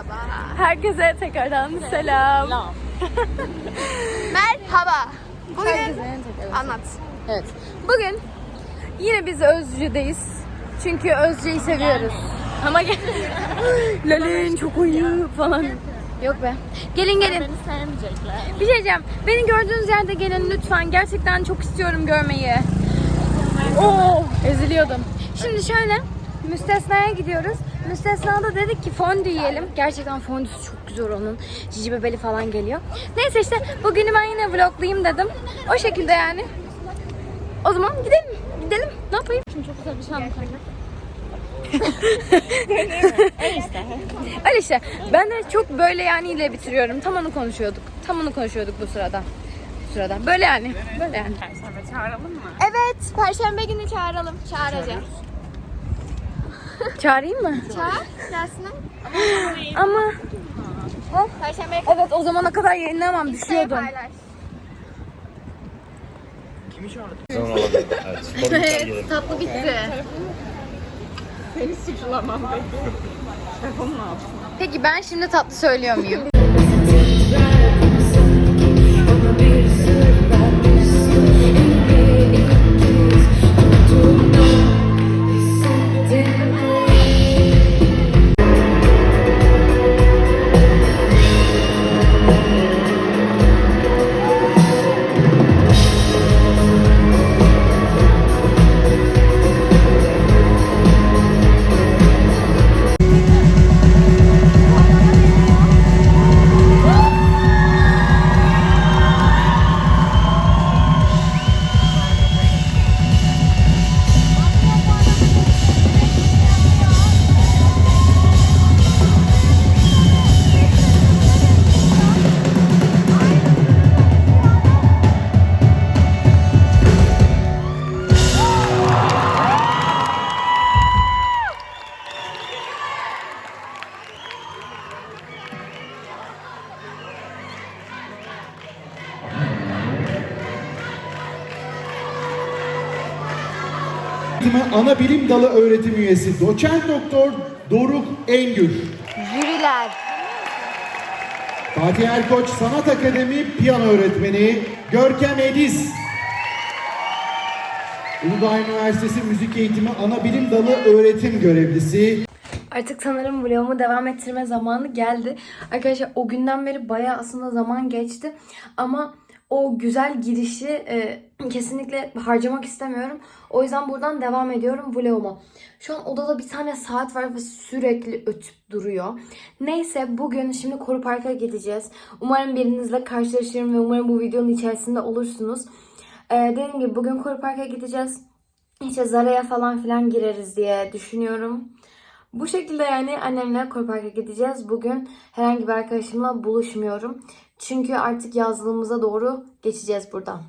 Merhaba. Herkese tekrardan selam. Merhaba. Bugün Herkese anlat. Evet. Bugün yine biz Özcü'deyiz. Çünkü Özcü'yü seviyoruz. Ama gel. Lalin çok uyuyor falan. Yok be. Gelin gelin. Beni sevmeyecekler. Bir şey diyeceğim. Beni gördüğünüz yerde gelin lütfen. Gerçekten çok istiyorum görmeyi. Oo, eziliyordum. Şimdi şöyle müstesnaya gidiyoruz. Müstesnada dedik ki fondü yiyelim. Gerçekten fondüsü çok güzel onun. Cici bebeli falan geliyor. Neyse işte bugünü ben yine vloglayayım dedim. O şekilde yani. O zaman gidelim. Gidelim. Ne yapayım? Şimdi çok güzel bir şey anlatacağım. Öyle işte. Ben de çok böyle yani ile bitiriyorum. Tam onu konuşuyorduk. Tam onu konuşuyorduk bu sırada. Bu sırada. Böyle yani. Böyle yani. Perşembe çağıralım mı? Evet, Perşembe günü çağıralım. Çağıracağız. Çağırayım mı? Çağır, Yasin'im. Ama Perşembe evet o zamana kadar yayınlamam düşüyordum. paylaş. Zaman olabilir. Evet. Tatlı bitti. Seni suçlamam peki. Şefim ne yapsın? Peki ben şimdi tatlı söylüyor muyum? Ana Bilim Dalı öğretim üyesi doçent doktor Doruk Engür. Jüriler. Fatih Erkoç Sanat Akademi piyano öğretmeni Görkem Ediz. Uludağ Üniversitesi Müzik Eğitimi Ana Bilim Dalı öğretim görevlisi Artık sanırım vlogumu devam ettirme zamanı geldi. Arkadaşlar o günden beri bayağı aslında zaman geçti. Ama o güzel girişi e, kesinlikle harcamak istemiyorum. O yüzden buradan devam ediyorum vloguma. Şu an odada bir tane saat var ve sürekli ötüp duruyor. Neyse bugün şimdi Koru Park'a gideceğiz. Umarım birinizle karşılaşırım ve umarım bu videonun içerisinde olursunuz. E, dediğim gibi bugün Koru Park'a gideceğiz. İşte Zara'ya falan filan gireriz diye düşünüyorum. Bu şekilde yani annemle Koru Park'a gideceğiz. Bugün herhangi bir arkadaşımla buluşmuyorum. Çünkü artık yazlığımıza doğru geçeceğiz buradan.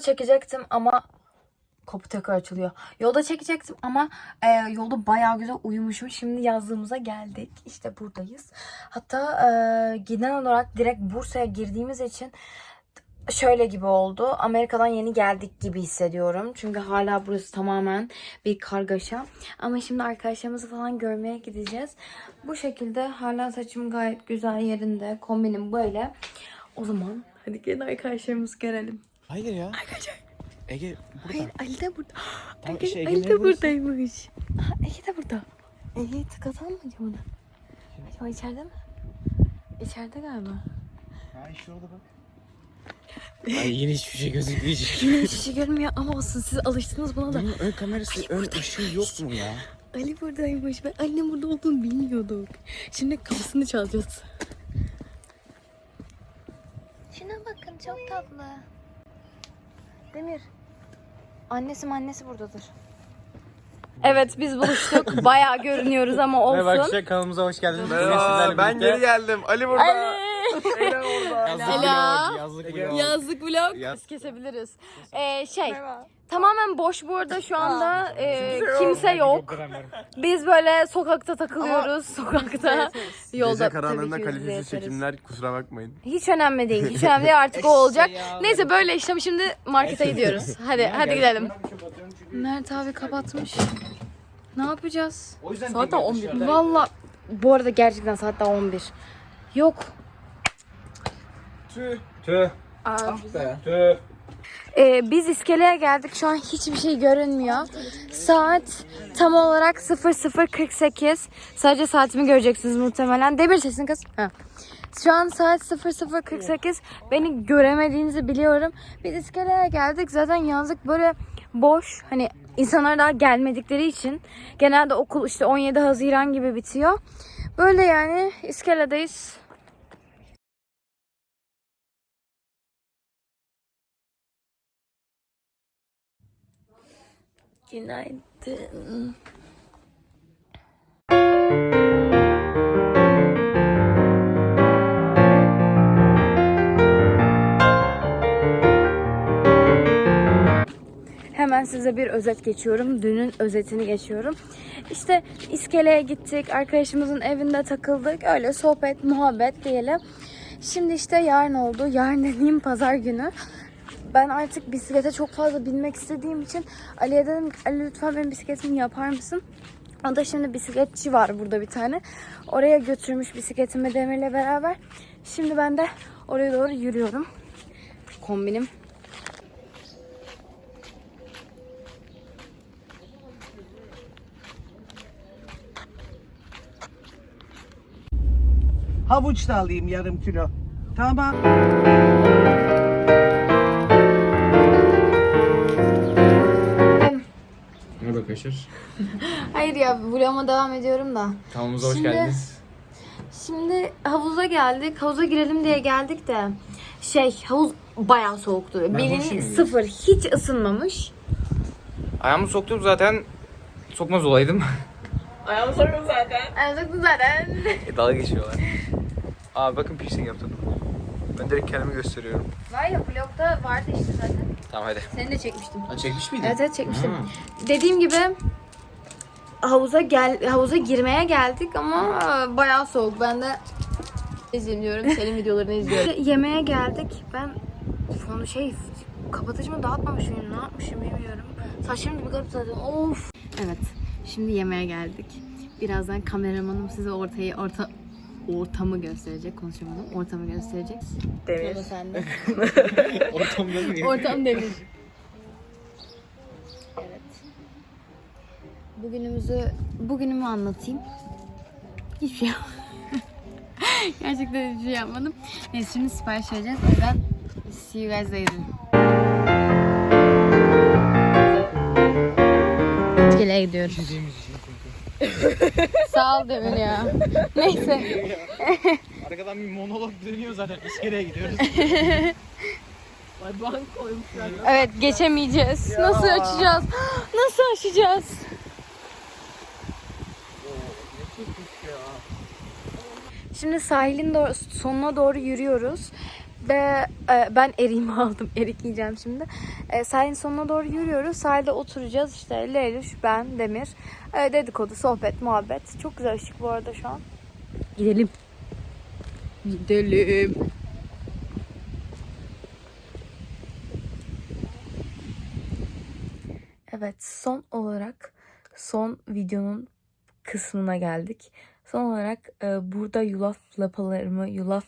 Yolda çekecektim ama kapı tekrar açılıyor. Yolda çekecektim ama e, yolda bayağı güzel uyumuşum. Şimdi yazlığımıza geldik. İşte buradayız. Hatta e, genel olarak direkt Bursa'ya girdiğimiz için şöyle gibi oldu. Amerika'dan yeni geldik gibi hissediyorum. Çünkü hala burası tamamen bir kargaşa. Ama şimdi arkadaşlarımızı falan görmeye gideceğiz. Bu şekilde hala saçım gayet güzel yerinde. Kombinim böyle. O zaman Hadi gelin arkadaşlarımızı görelim. Hayır ya. Ege burada. Hayır Ali de burada. Tamam, Ege, işte Ali de buradaymış. Aha, Ege de burada. Ege'yi tıkatalım mı acaba? Acaba içeride mi? İçeride galiba. Ha işte orada bak. Ay yine hiçbir şey gözükmeyecek. Yine hiç şey görmüyor ama olsun siz alıştınız buna da. Bunun ön kamerası, ön ışığı yok mu ya? Ali buradaymış. Ben Ali'nin burada olduğunu bilmiyorduk. Şimdi kapısını çalacağız. Şuna bakın çok tatlı. Demir. Annesi annesi buradadır. Evet biz buluştuk. Bayağı görünüyoruz ama olsun. Merhaba arkadaşlar kanalımıza hoş geldiniz. Merhaba, ben geri geldim. Ali burada. Ela orada. Yazlık vlog, yazlık vlog. Yazlık vlog Yaz- kesebiliriz. Ee, şey tamamen boş bu arada şu anda e, kimse yok. Biz böyle sokakta takılıyoruz. Sokakta yolda Gece tabii karanlığında ki kalitesiz yaparız. çekimler kusura bakmayın. Hiç önemli değil. Hiç önemli değil. Artık o olacak. Neyse böyle işte şimdi markete gidiyoruz. Hadi hadi gidelim. Mert abi kapatmış. Ne yapacağız? Saat 11. Valla bu arada gerçekten saat daha 11. Yok. Tüh. Tüh. Tüh. Ee, biz iskeleye geldik. Şu an hiçbir şey görünmüyor. Saat tam olarak 00.48. Sadece saatimi göreceksiniz muhtemelen. Demir sesini kız. Ha. Şu an saat 00.48. Beni göremediğinizi biliyorum. Biz iskeleye geldik. Zaten yazlık böyle boş. Hani insanlar daha gelmedikleri için. Genelde okul işte 17 Haziran gibi bitiyor. Böyle yani iskeledeyiz. Günaydın. Hemen size bir özet geçiyorum. Dünün özetini geçiyorum. İşte iskeleye gittik. Arkadaşımızın evinde takıldık. Öyle sohbet, muhabbet diyelim. Şimdi işte yarın oldu. Yarın dediğim pazar günü. Ben artık bisiklete çok fazla binmek istediğim için Ali'ye dedim Ali lütfen benim bisikletimi yapar mısın? O da şimdi bisikletçi var burada bir tane. Oraya götürmüş bisikletimi Demir'le beraber. Şimdi ben de oraya doğru yürüyorum. Kombinim Havuç da alayım yarım kilo. Tamam. Arkadaşlar. Hayır ya vloguma devam ediyorum da. Kanalımıza hoş Şimdi- geldiniz. Şimdi havuza geldik. Havuza girelim diye geldik de şey havuz bayağı soğuktu. Bilin sıfır hiç ısınmamış. Ayağımı soktum zaten sokmaz olaydım. Ayağımı soruyorum zaten. Evet zaten. Dalga geçiyorlar. Aa bakın piercing yaptım. Ben direkt kendimi gösteriyorum. Var ya vlogda vardı işte zaten. Tamam hadi. Seni de çekmiştim. Ha, çekmiş miydin? Evet evet çekmiştim. Ha. Dediğim gibi havuza gel havuza girmeye geldik ama bayağı soğuk. Ben de izliyorum. Senin videolarını izliyorum. Yemeğe geldik. Ben fonu şey kapatıcımı dağıtmamışım. Ne yapmışım bilmiyorum. Saçlarım da bir garip zaten. Of. Evet. Şimdi yemeğe geldik. Birazdan kameramanım size ortayı orta ortamı gösterecek. Konuşamadım. Ortamı gösterecek. Demir. Sende. Ortamda mı? Ortam demir. Evet. Bugünümüzü, bugünümü anlatayım. Hiçbir şey Gerçekten hiçbir şey yapmadım. Neyse şimdi sipariş vereceğiz. O yüzden see you guys later. İskeleye gidiyoruz. Sağ ol Demir ya. Neyse. Arkadan bir monolog dönüyor zaten. İskeleye gidiyoruz. Evet geçemeyeceğiz. Nasıl açacağız? Nasıl açacağız? Şimdi sahilin doğru, sonuna doğru yürüyoruz. Ve e, ben eriğimi aldım. Erik yiyeceğim şimdi. E, sahilin sonuna doğru yürüyoruz. Sahilde oturacağız. İşte Leyluş, ben, Demir. E, dedikodu, sohbet, muhabbet. Çok güzel ışık bu arada şu an. Gidelim. Gidelim. Evet son olarak son videonun kısmına geldik. Son olarak e, burada yulaf lapalarımı, yulaf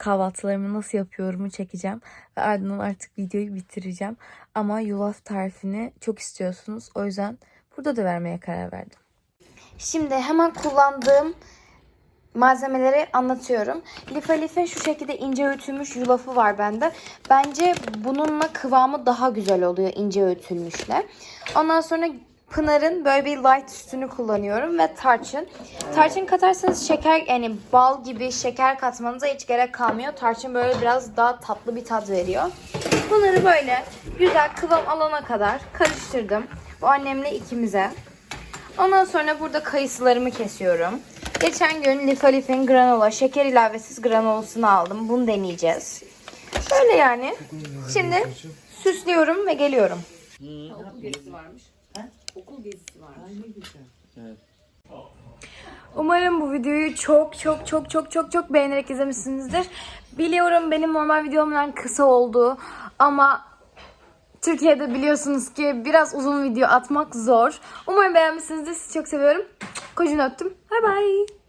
kahvaltılarımı nasıl yapıyorumu çekeceğim. Ve ardından artık videoyu bitireceğim. Ama yulaf tarifini çok istiyorsunuz. O yüzden burada da vermeye karar verdim. Şimdi hemen kullandığım malzemeleri anlatıyorum. Lifa Lif'in şu şekilde ince öğütülmüş yulafı var bende. Bence bununla kıvamı daha güzel oluyor ince öğütülmüşle. Ondan sonra Pınar'ın böyle bir light sütünü kullanıyorum ve tarçın. Tarçın katarsanız şeker yani bal gibi şeker katmanıza hiç gerek kalmıyor. Tarçın böyle biraz daha tatlı bir tat veriyor. Bunları böyle güzel kıvam alana kadar karıştırdım. Bu annemle ikimize. Ondan sonra burada kayısılarımı kesiyorum. Geçen gün Lifa Lif'in granola, şeker ilavesiz granolasını aldım. Bunu deneyeceğiz. Böyle yani. Şimdi süslüyorum ve geliyorum. Umarım bu videoyu çok çok çok çok çok çok beğenerek izlemişsinizdir. Biliyorum benim normal videomdan kısa oldu ama Türkiye'de biliyorsunuz ki biraz uzun video atmak zor. Umarım beğenmişsinizdir. Sizi çok seviyorum. Kocunu öptüm. Bay bay.